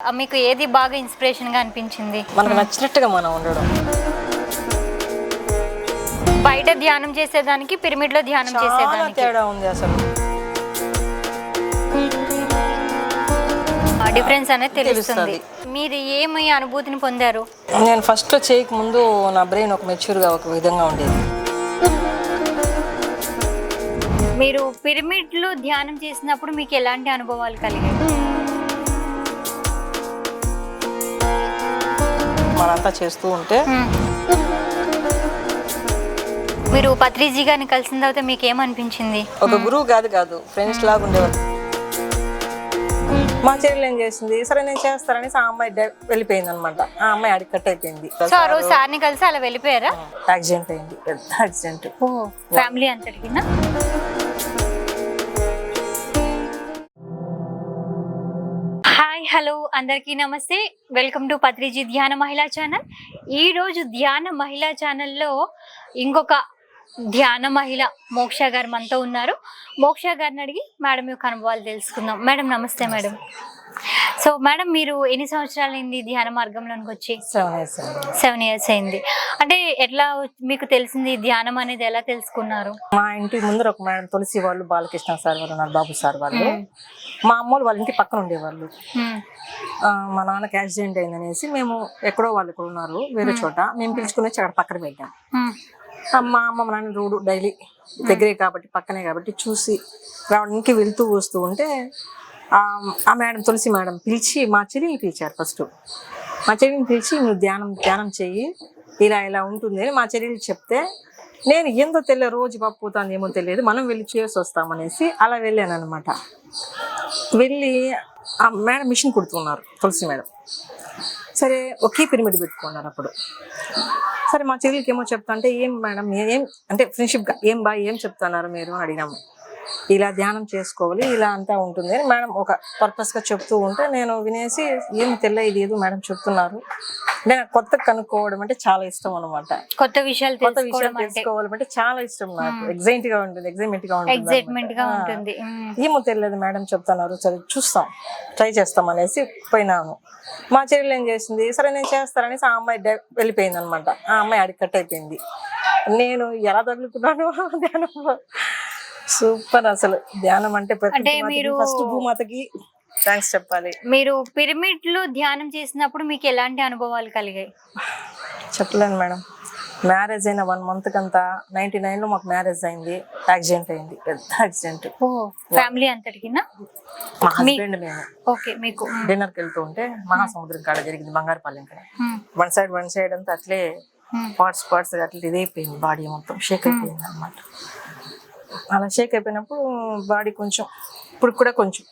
మీకు ఏది బాగా ఇన్స్పిరేషన్గా అనిపించింది? మనకు నచ్చినట్టుగా మనం ఉండడం. బయట ధ్యానం చేసేదానికి పిరమిడ్లో ధ్యానం చాలా చేసేదానికి? తేడా ఉంది అసలు. డిఫరెన్స్ అనేది తెలుస్తుంది. తెలుస్తది. మీరు ఏమి అనుభూతిని పొందారు? నేను ఫస్ట్ చేయక ముందు నా బ్రెయిన్ ఒక మెచ్యూర్గా ఒక విధంగా ఉండేది. మీరు పిరమిడ్లో ధ్యానం చేసినప్పుడు మీకు ఎలాంటి అనుభవాలు కలిగాయి? మనంతా చేస్తూ ఉంటే. మీరు పత్రిజీ గారిని కలిసిన తర్వాత మీకు ఏమనిపించింది ఒక గురువు కాదు కాదు ఫ్రెండ్స్ లాగా ఉండేవారు. మా చెల్లెలు ఏం చేసింది? సరే నేను చేస్తానని ఆ అమ్మాయి వెళ్ళిపోయింది అనమాట ఆ అమ్మాయి అడిగి కట్ అయిపోయింది. సో ఆ రోజు సార్ని కలిసి అలా వెళ్ళిపోయారా? యాక్సిడెంట్ అయింది. పెద్ద యాక్సిడెంట్. ఓ ఫ్యామిలీ అంతటికినా హలో అందరికీ నమస్తే. వెల్కమ్ టు పత్రిజీ ధ్యాన మహిళా ఛానల్. ఈరోజు ధ్యాన మహిళా ఛానల్లో ఇంకొక ధ్యాన మహిళ మోక్ష గారు మనతో ఉన్నారు. మోక్ష గారిని అడిగి మేడం యొక్క అనుభవాలు తెలుసుకుందాం. మేడం నమస్తే మేడం. సో మేడం మీరు ఎన్ని సంవత్సరాలైంది ధ్యాన మార్గంలోనికి వచ్చి? సెవెన్ ఇయర్స్ అయింది. అంటే ఎట్లా మీకు తెలిసింది ధ్యానం అనేది ఎలా తెలుసుకున్నారు? మా ఇంటి ముందర ఒక మేడం తులసి వాళ్ళు బాలకృష్ణ సార్ వాళ్ళు ఉన్నారు బాబు సార్ వాళ్ళు. మా అమ్మోళ్ళు వాళ్ళ ఇంటి పక్కన ఉండేవాళ్ళు. మా నాన్నకి యాక్సిడెంట్ అయిందనేసి మేము ఎక్కడో వాళ్ళు ఇక్కడ ఉన్నారు వేరే చోట. మేము పిలుచుకుని వచ్చి అక్కడ పక్కన పెట్టాం. మా అమ్మ మా నాన్న రోడ్డు డైలీ దగ్గరే కాబట్టి పక్కనే కాబట్టి చూసి రావడానికి వెళ్తూ వస్తూ ఉంటే ఆ మేడం తులసి మేడం పిలిచి మా చెల్లిని పిలిచారు ఫస్ట్. మా చెల్లిని పిలిచి నువ్వు ధ్యానం ధ్యానం చెయ్యి. ఇలా ఇలా ఉంటుంది అని మా చెల్లెలు చెప్తే నేను ఎంతో తెలియదు? రోజు పప్పు పోతాను ఏమో తెలియదు. మనం వెళ్ళి చేసి వస్తామనేసి అలా వెళ్ళాను అనమాట వెళ్ళి ఆ మేడం మిషన్ కుడుతున్నారు తులసి మేడం. సరే ఒకే పిరమిడ్ పెట్టుకున్నారు అప్పుడు. సరే మా చెల్లికి ఏమో చెప్తా అంటే ఏం మేడం ఏం అంటే ఫ్రెండ్షిప్గా ఏం బా ఏం చెప్తున్నారు మీరు? అని అడిగినాము. ఇలా ధ్యానం చేసుకోవాలి ఇలా అంతా ఉంటుంది అని మేడం ఒక పర్పస్గా చెప్తూ ఉంటే నేను వినేసి ఏం తెల్ల ఇది ఏదో మేడం చెప్తున్నారు. నేను కొత్త కనుక్కోవడం అంటే చాలా ఇష్టం అనమాట కొత్త విషయాలు కొత్త విషయాలు తెలుసుకోవడం అంటే చాలా ఇష్టం నాకు. ఎగ్జైట్గా ఉంటుంది ఎగ్జైట్మెంట్గా ఉంటుంది ఎగ్జైట్మెంట్గా. ఉంటుంది. ఏమో తెలియదు మేడం చెప్తున్నారు సరే చూస్తాం ట్రై చేస్తాం అనేసి పోయినాను మా చెల్లెలు ఏం చేసింది సరే నేను చేస్తాననేసి ఆ అమ్మాయి వెళ్ళిపోయింది అనమాట ఆ అమ్మాయి అడిగి కట్ అయిపోయింది. నేను ఎలా తగులుకున్నాను ధ్యానంలో? సూపర్ అసలు. ధ్యానం అంటే అంటే మీరు- ఫస్ట్ భూమాతకి థ్యాంక్స్ చెప్పాలి. మీరు పిరమిడ్లో ధ్యానం చేసినప్పుడు మీకు ఎలాంటి అనుభవాలు కలిగాయి? చెప్పలేను మేడం. మ్యారేజ్ అయిన వన్ మంత్ కంతా నైన్టీ నైన్లో మాకు మ్యారేజ్ అయింది. యాక్సిడెంట్ అయింది. పెద్ద యాక్సిడెంట్. ఫ్యామిలీ అంతటికినా? మా హస్బెండ్ మేము. ఓకే మీకు. డిన్నర్కి వెళ్తూ ఉంటే మహాసముద్రం కాడ జరిగింది బంగారుపాలెం కాడ. వన్ సైడ్ వన్ సైడ్ అంతా అట్లే. పార్ట్స్ పార్ట్స్ అట్లా ఇదైపోయింది బాడీ మొత్తం షేక్ అయిపోయింది అనమాట అలా షేక్ అయిపోయినప్పుడు బాడీ కొంచెం ఇప్పుడు కూడా కొంచెం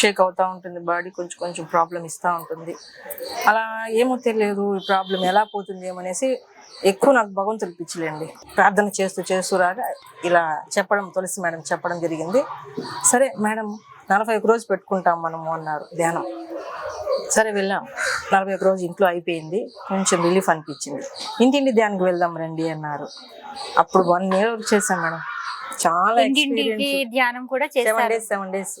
షేక్ అవుతూ ఉంటుంది. బాడీ కొంచెం కొంచెం ప్రాబ్లం ఇస్తూ ఉంటుంది. అలా ఏమో తెలియదు ఈ ప్రాబ్లం ఎలా పోతుంది ఏమనేసి ఎక్కువ నాకు భగవంతుడు పిచ్చిలేండి ప్రార్థన చేస్తూ చేస్తూ రాగా ఇలా చెప్పడం తులసి మేడం చెప్పడం జరిగింది. సరే మేడం నలభై ఒక రోజు పెట్టుకుంటాం మనము అన్నారు ధ్యానం. సరే వెళ్ళాం నలభై ఒక రోజు ఇంట్లో అయిపోయింది. కొంచెం రిలీఫ్ అనిపించింది. ఇంటింటి ధ్యానికి వెళ్దాం రండి అన్నారు. అప్పుడు వన్ ఇయర్ చేశాం మేడం. చాలా ఇంటింటికి ధ్యానం కూడా సెవెన్ చేశారు డేస్ సెవెన్ డేస్.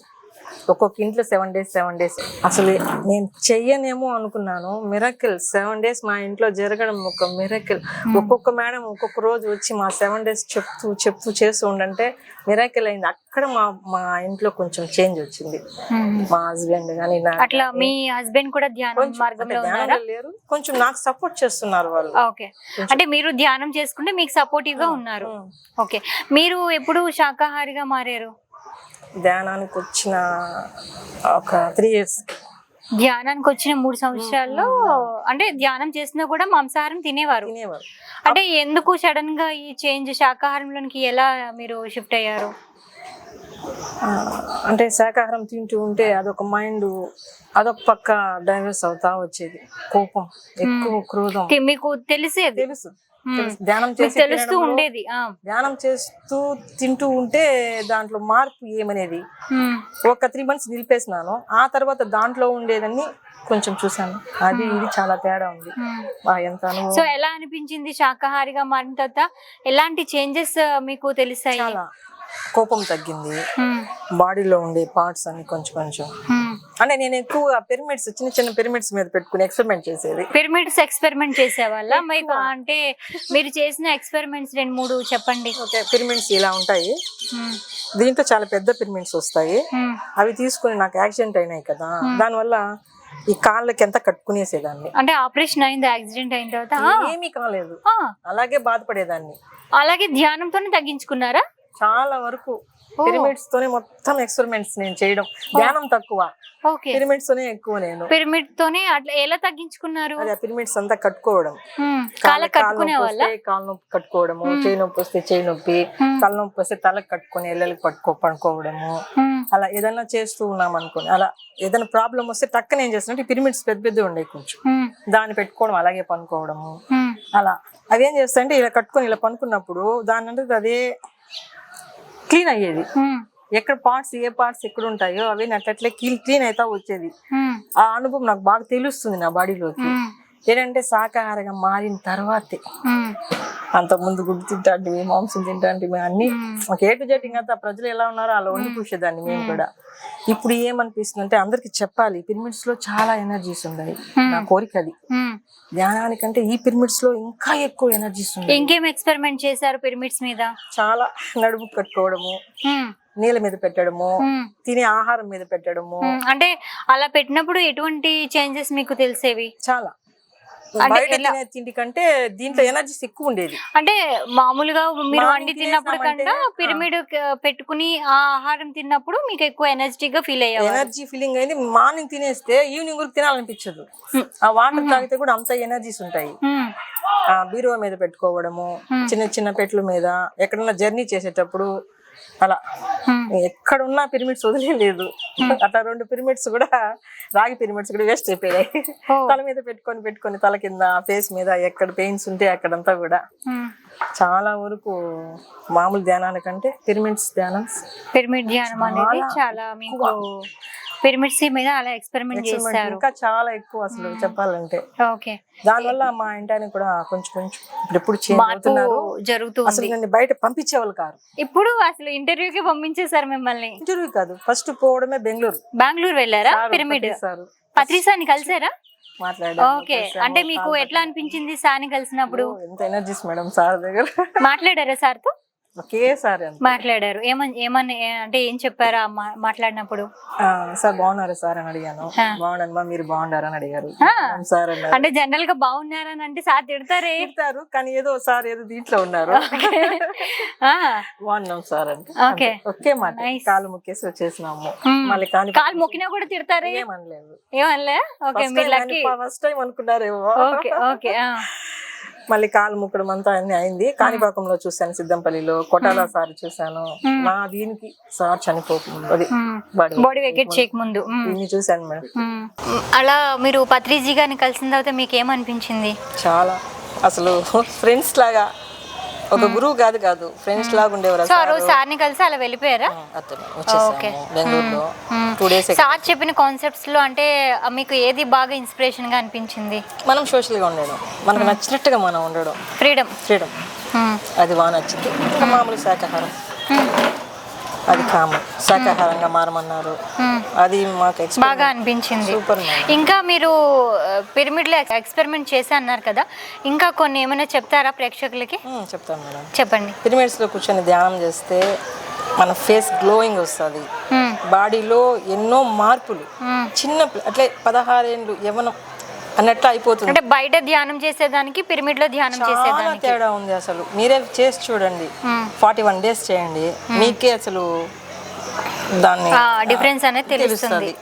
ఒక్కొక్క ఇంట్లో సెవెన్ డేస్ సెవెన్ డేస్ అసలు నేను చెయ్యనేమో అనుకున్నాను. మిరకిల్ సెవెన్ డేస్ మా ఇంట్లో జరగడం ఒక మిరకిల్ ఒక్కొక్క మేడం ఒక్కొక్క రోజు వచ్చి మా సెవెన్ డేస్ చెప్తూ చెప్తూ చేస్తూ ఉండంటే మిరకిల్ అయింది. అక్కడ మా మా ఇంట్లో కొంచెం చేంజ్ వచ్చింది. మ్మ్. మా హస్బెండ్ కానీ అట్లా మీ హస్బెండ్ కూడా ధ్యానం మార్గంలో ఉన్నారా? లేరు. కొంచెం నాకు సపోర్ట్ చేస్తున్నారు వాళ్ళు. ఓకే అంటే మీరు ధ్యానం చేసుకుంటే మీకు సపోర్టివ్గా ఉన్నారు. ఉమ్. ఓకే మీరు ఎప్పుడు శాకాహారిగా మారారు? ధ్యానానికి వచ్చిన ఒక త్రీ ఇయర్స్ ధ్యానానికి వచ్చిన మూడు సంవత్సరాల్లో అంటే ధ్యానం చేసినా కూడా మాంసాహారం తినేవారు. తినేవారు. అంటే ఎందుకు సడన్గా ఈ చేంజ్ శాకాహారంలోనికి ఎలా మీరు షిఫ్ట్ అయ్యారు? అంటే శాకాహారం తింటూ ఉంటే అదొక మైండ్ అదొక పక్క డైవర్స్ అవుతా వచ్చేది. కోపం ఎక్కువ క్రోధం. మీకు తెలిసేది? తెలుసు. తెలుసు. ధ్యానం చేసి తెలుస్తూ ఉండేది. ధ్యానం చేస్తూ తింటూ ఉంటే దాంట్లో మార్పు ఏమనేది. ఒక త్రీ మంత్స్ నిలిపేసినాను. ఆ తర్వాత దాంట్లో ఉండేదని కొంచెం చూసాను అది ఇది చాలా తేడా ఉంది. ఎంత సో ఎలా అనిపించింది శాకాహారిగా మారిన తర్వాత? ఎలాంటి చేంజెస్ మీకు తెలిసాయి? చాలా. కోపం తగ్గింది. బాడీలో ఉండే పార్ట్స్ అన్ని కొంచెం కొంచెం. అంటే నేను ఎక్కువ పిరమిడ్స్ చిన్న చిన్న పిరమిడ్స్ మీద పెట్టుకుని ఎక్స్పెరిమెంట్ చేసేది. పిరమిడ్స్ ఎక్స్పెరిమెంట్ చేసేవాళ్ళ? మీకు అంటే మీరు చేసిన ఎక్స్పెరిమెంట్స్ రెండు మూడు చెప్పండి. ఓకే పిరమిడ్స్ ఇలా ఉంటాయి. దీంట్లో చాలా పెద్ద పిరమిడ్స్ వస్తాయి. అవి తీసుకుని నాకు యాక్సిడెంట్ అయినాయి కదా. దానివల్ల ఈ కాళ్ళకి ఎంత కట్టుకునేసేదాన్ని. అంటే ఆపరేషన్ అయింది? యాక్సిడెంట్ అయిన తర్వాత? ఏమీ కాలేదు. అలాగే బాధపడేదాన్ని. అలాగే ధ్యానంతోనే తగ్గించుకున్నారా? చాలా వరకు పిరమిడ్స్ తోనే మొత్తం ఎక్స్పెరిమెంట్స్ నేను చేయడం. ధ్యానం తక్కువ. పిరమిడ్స్ తోనే ఎక్కువ నేను. పిరమిడ్ తోనే అట్లా ఎలా తగ్గించుకున్నారు? అది పిరమిడ్స్ అంతా కట్టుకోవడం. కట్టుకునే వాళ్ళ? కాళ్ళ నొప్పి కట్టుకోవడము చేయి నొప్పి వస్తే చేయి నొప్పి తల నొప్పి వస్తే తలకు కట్టుకొని ఎల్లలకి పట్టుకో పడుకోవడము. అలా ఏదైనా చేస్తూ ఉన్నాం అనుకోని అలా ఏదైనా ప్రాబ్లం వస్తే టక్కన ఏం చేస్తున్నట్టు పిరమిడ్స్ పెద్ద పెద్ద ఉండే కొంచెం. దాన్ని పెట్టుకోవడం అలాగే పనుకోవడము. అలా. అవి ఏం చేస్తాయంటే ఇలా కట్టుకొని ఇలా పనుకున్నప్పుడు దాని అంటే అదే క్లీన్ అయ్యేది. ఎక్కడ పార్ట్స్ ఏ పార్ట్స్ ఎక్కడ ఉంటాయో అవి అట్లట్లే క్లీన్ క్లీన్ అవుతా వచ్చేది. ఆ అనుభవం నాకు బాగా తెలుస్తుంది నా బాడీలోకి. ఏంటంటే శాకాహారంగా మారిన తర్వాతే. అంత ముందు గుడ్డు తింటాంటివి మాంసం తింటాంటివి అన్ని. ఒక ఏ టు జెడ్ ఇంకా ప్రజలు ఎలా ఉన్నారో అలా వండి పూసేదాన్ని మేము కూడా. ఇప్పుడు ఏమనిపిస్తుంది అంటే అందరికి చెప్పాలి పిరమిడ్స్లో చాలా ఎనర్జీస్ ఉన్నాయి. నా కోరిక అది. ధ్యానానికంటే ఈ పిరమిడ్స్లో ఇంకా ఎక్కువ ఎనర్జీస్ ఉన్నాయి. ఇంకేం ఎక్స్పెరిమెంట్ చేశారు పిరమిడ్స్ మీద? చాలా నడుము కట్టుకోవడము నీళ్ళ మీద పెట్టడము తినే ఆహారం మీద పెట్టడము. అంటే అలా పెట్టినప్పుడు ఎటువంటి చేంజెస్ మీకు తెలిసేవి? చాలా. తిండి కంటే దీంట్లో ఎనర్జీస్ ఎక్కువ ఉండేది. అంటే మామూలుగా మీరు వండి తిన్నప్పుడు కన్నా పిరమిడ్ పెట్టుకుని ఆ ఆహారం తిన్నప్పుడు మీకు ఎక్కువ ఎనర్జీగా ఫీల్ అయ్యేవారు. ఎనర్జీ ఫీలింగ్ అయింది. మార్నింగ్ తినేస్తే ఈవినింగ్ వరకు తినాలనిపించదు. ఆ వాటర్ తాగితే కూడా అంత ఎనర్జీస్ ఉంటాయి. బీరువా మీద పెట్టుకోవడము చిన్న చిన్న పెట్ల మీద ఎక్కడన్నా జర్నీ చేసేటప్పుడు అలా. ఎక్కడున్నా పిరమిడ్స్ వదిలేదు అట్లా రెండు పిరమిడ్స్ కూడా రాగి పిరమిడ్స్ కూడా వేస్ట్ అయిపోయాయి. తల మీద పెట్టుకొని పెట్టుకొని తల కింద ఫేస్ మీద ఎక్కడ పెయిన్స్ ఉంటే అక్కడంతా కూడా. చాలా వరకు మామూలు ధ్యానానికంటే పిరమిడ్స్ ధ్యానం పిరమిడ్ ధ్యానం అనేది చాలా మీకు పిరమిడ్స్ మీద అలా ఎక్స్పెరిమెంట్ చేస్తారు ఇంకా చాలా ఎక్కువ అసలు చెప్పాలంటే. ఓకే దానివల్ల మా ఇంటానికి కూడా కొంచెం కొంచెం ఇప్పుడు అవుతున్నారు. జరుగుతుంది అసలు నన్ను బయట పంపించేవాళ్ళు కారు. ఇప్పుడు అసలు ఇంటర్వ్యూకి పంపించేశారు మిమ్మల్ని. ఇంటర్వ్యూ కాదు. ఫస్ట్ పోవడమే బెంగళూరు. బెంగళూరు వెళ్ళారా? సారు పిరమిడ్ సారు పత్రిసాని కలిసారా? మాట్లాడారు. ఓకే అంటే మీకు ఎట్లా అనిపించింది సార్ని కలిసినప్పుడు? ఎంత ఎనర్జీస్ మేడం సార్ దగ్గర. మాట్లాడారా సార్తో? ఒకేసారి మాట్లాడారు. ఏమని అంటే ఏం చెప్పారా మాట్లాడినప్పుడు? సార్ బాగున్నారు సార్ అని అడిగాను. బాగున్నాను మా మీరు బాగున్నారా అని అడిగారు. ఆ. "అవును సార్ అంటే జనరల్గా బాగున్నారని అంటే సార్ తిడతారే? తిడతారు కానీ ఏదో సార్ ఏదో దీంట్లో ఉన్నారు. బాగున్నాం సార్ అంటే. ఓకే. ఒకే మాట. కాలు ముక్కేసి వచ్చేసినాము. మళ్ళీ కాని కాలు మొక్కినా కూడా తిడతారే? ఏమనలేదు. ఏమనలే? ఓకే మీరు ఫస్ట్ టైం అనుకున్నారేమో. Okay okay. మళ్ళీ కాలు ముక్కడం అంతా అన్ని అయింది. కాణిపాకంలో చూశాను సిద్ధంపల్లిలో కొటాలా సార్ చూశాను. నా దీనికి సార్ చనిపోకుండా అది. బాడీ వెకెట్ చూశాను మేడం. అలా మీరు పత్రిజీ గారిని కలిసిన తర్వాత మీకు ఏమనిపించింది చాలా. అసలు ఫ్రెండ్స్ లాగా ఒక గురువు కాదు కాదు ఫ్రెండ్స్ లాగా ఉండేవారు సో ఆ రోజు సార్ని కలిసి అలా వెళ్ళిపోయారా? అతను వచ్చేసాము. బెంగళూరులో టూ డేస్ సార్ చెప్పిన కాన్సెప్ట్స్లో అంటే ఆ, మీకు ఏది బాగా ఇన్స్పిరేషన్గా అనిపించింది? మనం social గా ఉండడం మనకు నచ్చినట్టుగా మనం ఉండడం. ఫ్రీడమ్ ఫ్రీడమ్ అది బాగా నచ్చింది. ఇంకా మామూలు శాకాహారం. అది కామన్ శాకాహారంగా మారమన్నారు. అది మాకు బాగా అనిపించింది. సూపర్ ఇంకా మీరు పిరమిడ్లో ఎక్స్పెరిమెంట్ చేసి అన్నారు కదా ఇంకా కొన్ని ఏమైనా చెప్తారా ప్రేక్షకులకి? చెప్తాను మేడం. చెప్పండి. పిరమిడ్స్లో కూర్చొని ధ్యానం చేస్తే మన ఫేస్ గ్లోయింగ్ వస్తుంది. బాడీలో ఎన్నో మార్పులు. చిన్న అట్లే పదహారేళ్ళు యవనం అన్నట్లు అయిపోతుంది. అంటే బయట ధ్యానం చేసేదానికి పిరమిడ్లో ధ్యానం చేసేదానికి. తేడా ఉంది అసలు. మీరే చేసి చూడండి. ఫార్టీ వన్ డేస్ చేయండి. మీకే అసలు దాన్ని డిఫరెన్స్ అనేది తెలుస్తుంది?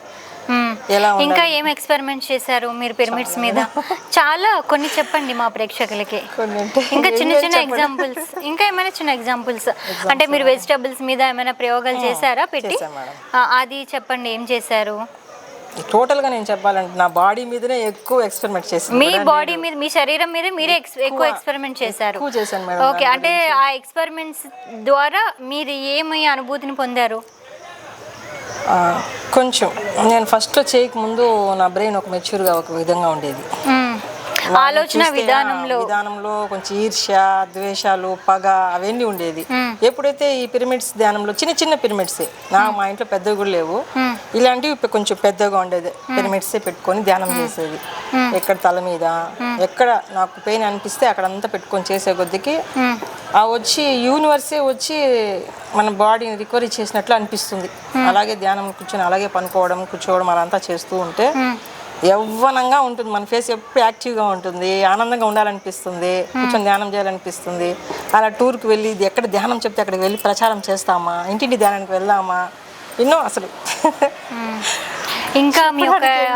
ఇంకా ఏం ఎక్స్పెరిమెంట్ చేశారు మీరు పిరమిడ్స్ మీద? చాలా. కొన్ని చెప్పండి మా ప్రేక్షకులకి. ఇంకా చిన్న చిన్న. ఎగ్జాంపుల్స్ ఇంకా ఏమైనా చిన్న ఎగ్జాంపుల్స్ అంటే మీరు వెజిటబుల్స్ మీద ఏమైనా ప్రయోగాలు చేశారా పెట్టి? అది చెప్పండి ఏం చేశారు? టోటల్గా నేను చెప్పాలంటే నా బాడీ మీదనే ఎక్కువ ఎక్స్పెరిమెంట్ చేసింది మీ బాడీ మీద మీ శరీరం మీద మీరే ఎక్కువ ఎక్స్పెరిమెంట్ చేశారు. ఎక్కువ చేశాను మేడం ఓకే అంటే ఆ ఎక్స్పెరిమెంట్స్ ద్వారా మీరు ఏమి అనుభూతిని పొందారు? కొంచెం. నేను ఫస్ట్లో చేయక ముందు నా బ్రెయిన్ ఒక మెచ్యూర్గా ఒక విధంగా ఉండేది. ఆలోచన విధానంలో. విధానంలో కొంచెం ఈర్ష్య ద్వేషాలు పగ అవన్నీ ఉండేది. ఎప్పుడైతే ఈ పిరమిడ్స్ ధ్యానంలో చిన్న చిన్న పిరమిడ్సే నా మా ఇంట్లో పెద్దవి కూడా లేవు. ఇలాంటివి కొంచెం పెద్దగా ఉండేది. పిరమిడ్సే పెట్టుకొని ధ్యానం చేసేది. ఎక్కడ తల మీద ఎక్కడ నాకు పెయిన్ అనిపిస్తే అక్కడంతా పెట్టుకొని చేసే కొద్దికి. ఆ వచ్చి యూనివర్సే వచ్చి మన బాడీని రికవరీ చేసినట్లు అనిపిస్తుంది. అలాగే ధ్యానం కూర్చొని అలాగే పనుకోవడం కూర్చోవడం అదంతా చేస్తూ ఉంటే యవ్వనంగా ఉంటుంది. మన ఫేస్ ఎప్పుడు యాక్టివ్గా ఉంటుంది. ఆనందంగా ఉండాలనిపిస్తుంది. కూర్చొని ధ్యానం చేయాలనిపిస్తుంది. అలా టూర్కి వెళ్ళి ఇది ఎక్కడ ధ్యానం చెప్తే అక్కడికి వెళ్ళి ప్రచారం చేస్తామా? ఇంటింటి ధ్యానానికి వెళ్దామా? ఎన్నో అసలు. ఇంకా మీ.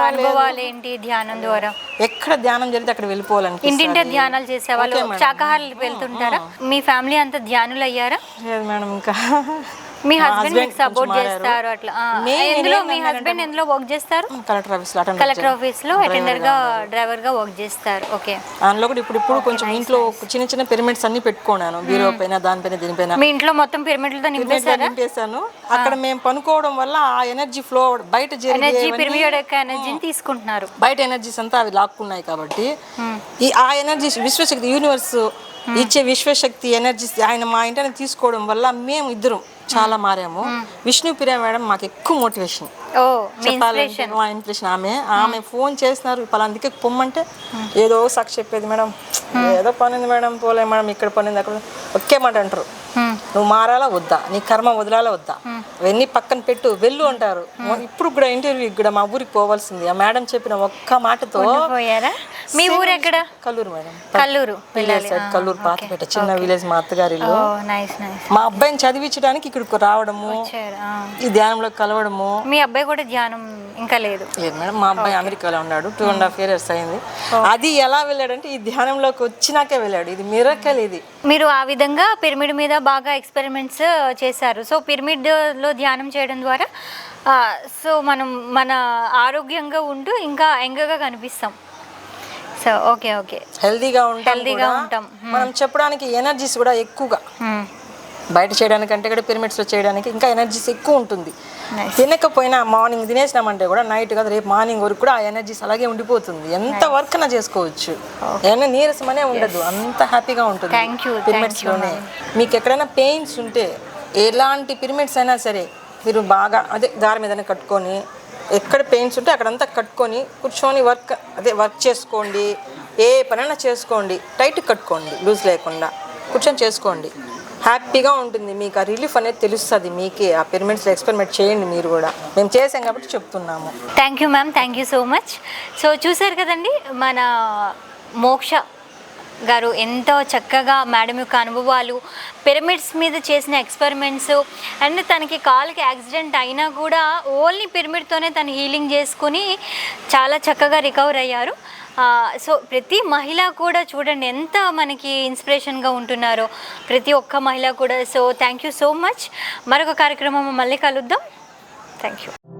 అనుభవాలు ఏంటి ధ్యానం ద్వారా? ఎక్కడ ధ్యానం జరిగితే అక్కడ వెళ్ళిపోవాలనిపిస్తుంది. ఇంటింటే ధ్యానాలు చేసేవాళ్ళు. శాకాహారులు వెళ్తుంటారా? మీ ఫ్యామిలీ అంతా ధ్యానులు అయ్యారా లేదు మేడం ఇంకా. మీ husband మీకు సపోర్ట్ చేస్తారు అట్లా. ఎందులో మీ హస్బెండ్ ఎందులో వర్క్ చేస్తారు? కలెక్టర్ ఆఫీస్లో అటెండ్ కలెక్టర్ ఆఫీస్లో అటెండర్గా డ్రైవర్గా వర్క్ చేస్తారు. ఓకే అందులో కూడా ఇప్పుడు ఇప్పుడు కొంచెం ఇంట్లో చిన్న చిన్న పిరమిడ్స్ అన్ని పెట్టుకున్నాను. బీరో పైన దానిపైన దీనిపైన మీ ఇంట్లో మొత్తం పిరమిడ్లతో నింపేశాను. అక్కడ మేము పనుకోవడం వల్ల ఆ ఎనర్జీ ఫ్లో బయట ఎనర్జీ పిరమిడ్ యొక్క ఎనర్జీని తీసుకుంటున్నారు. బయట ఎనర్జీస్ అంతా అవి లాక్కున్నాయి కాబట్టి ఈ ఆ ఎనర్జీ విశ్వశక్తి యూనివర్స్ ఇచ్చే విశ్వశక్తి ఎనర్జీస్ ఆయన మా ఇంటిని తీసుకోవడం వల్ల మేము ఇద్దరం చాలా మారాము. విష్ణు ప్రియ మేడం మాకు ఎక్కువ మోటివేషన్. ఓ మీ ఇన్స్పిరేషన్ మా ఆమె. ఆమె ఫోన్ చేస్తున్నారు. పలాందుకే పొమ్మంటే ఏదో సాక్షి చెప్పేది మేడం ఏదో పని ఉంది మేడం పోలే మేడం ఇక్కడ పని ఉంది అక్కడ ఒకే మాట అంటారు. నువ్వు మారాలా వద్దా? నీ కర్మ వదలాలా వద్దా? అవన్నీ పక్కన పెట్టు వెళ్ళు అంటారు. ఇప్పుడు కూడా ఇంటర్వ్యూ ఇక్కడ మా ఊరికి పోవాల్సింది. ఆ మేడం చెప్పిన ఒక్క మాటతో మీ ఊరు ఎక్కడ? కల్లూరు మేడం. కల్లూరు విలేజ్ కల్లూరు పాతపేట చిన్న విలేజ్ మా అత్తగారి మా అబ్బాయిని చదివించడానికి ఇక్కడికి రావడము ఈ ధ్యానంలో కలవడము. మీ అబ్బాయి కూడా ధ్యానం ఇంకా లేదు. లేదు మేడం మా అబ్బాయి అమెరికాలో ఉన్నాడు టూ అండ్ హాఫ్ ఇయర్స్ అయింది. అది ఎలా వెళ్ళాడంటే ఈ ధ్యానంలోకి వచ్చినాకే వెళ్ళాడు. ఇది మిరకల్ ఇది. మీరు ఆ విధంగా పిరమిడ్ మీద బాగా ఎక్స్పెరిమెంట్స్ చేశారు. సో పిరమిడ్లో ధ్యానం చేయడం ద్వారా సో మనం మన ఆరోగ్యంగా ఉంటూ ఇంకా యంగ్గా కనిపిస్తాం. So okay okay. హెల్దీగా ఉంటాం హెల్దీగా. ఉంటాం. మనం చెప్పడానికి ఎనర్జీస్ కూడా ఎక్కువగా. బయట చేయడానికి అంటే కూడా పిరమిడ్స్లో చేయడానికి ఇంకా ఎనర్జీస్ ఎక్కువ ఉంటుంది. తినకపోయినా మార్నింగ్ తినేసినామంటే కూడా నైట్ కదా రేపు మార్నింగ్ వరకు కూడా ఆ ఎనర్జీస్ అలాగే ఉండిపోతుంది. ఎంత వర్క్ అయినా చేసుకోవచ్చు. ఏమైనా నీరసమనే ఉండదు. అంత హ్యాపీగా ఉంటుంది. మీకు ఎక్కడైనా పెయిన్స్ ఉంటే ఎలాంటి పిరమిడ్స్ అయినా సరే మీరు బాగా అదే దారి మీదనే కట్టుకొని ఎక్కడ పెయిన్స్ ఉంటే అక్కడంతా కట్టుకొని కూర్చొని వర్క్ అదే వర్క్ చేసుకోండి. ఏ పనైనా చేసుకోండి. టైట్ కట్టుకోండి. లూజ్ లేకుండా. కూర్చొని చేసుకోండి. హ్యాపీగా ఉంటుంది. మీకు ఆ రిలీఫ్ అనేది తెలుస్తుంది. మీకే ఆ పిరమిడ్స్లో ఎక్స్పెరిమెంట్ చేయండి మీరు కూడా. మేము చేసాం కాబట్టి చెప్తున్నాము. Thank you ma'am thank you so much so చూసారు కదండి మన మోక్ష గారు ఎంతో చక్కగా మేడం యొక్క అనుభవాలు పిరమిడ్స్ మీద చేసిన ఎక్స్పెరిమెంట్స్ అండ్ తనకి కాలుకి యాక్సిడెంట్ అయినా కూడా ఓన్లీ పిరమిడ్తోనే తను హీలింగ్ చేసుకుని చాలా చక్కగా రికవర్ అయ్యారు. సో ప్రతి మహిళ కూడా చూడండి ఎంత మనకి ఇన్స్పిరేషన్గా ఉంటున్నారో. ప్రతి ఒక్క మహిళ కూడా so thank you so much. మరొక కార్యక్రమం మళ్ళీ కలుద్దాం. Thank you.